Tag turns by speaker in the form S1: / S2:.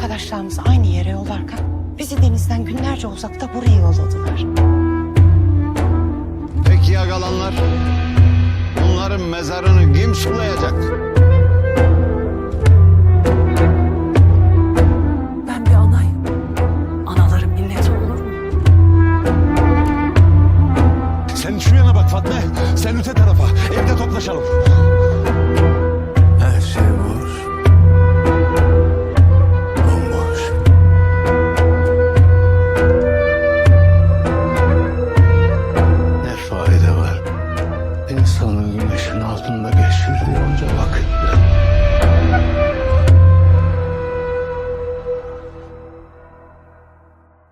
S1: arkadaşlarımız aynı yere yollarken bizi denizden günlerce uzakta buraya yolladılar.
S2: Peki ya kalanlar? Bunların mezarını kim sulayacak?
S3: Ben bir anayım. Anaların milleti olur?
S2: Sen
S4: şu yana bak
S2: Fatma.
S4: Sen öte tarafa. Evde toplaşalım.
S5: insanın güneşin altında geçirdiği onca vakit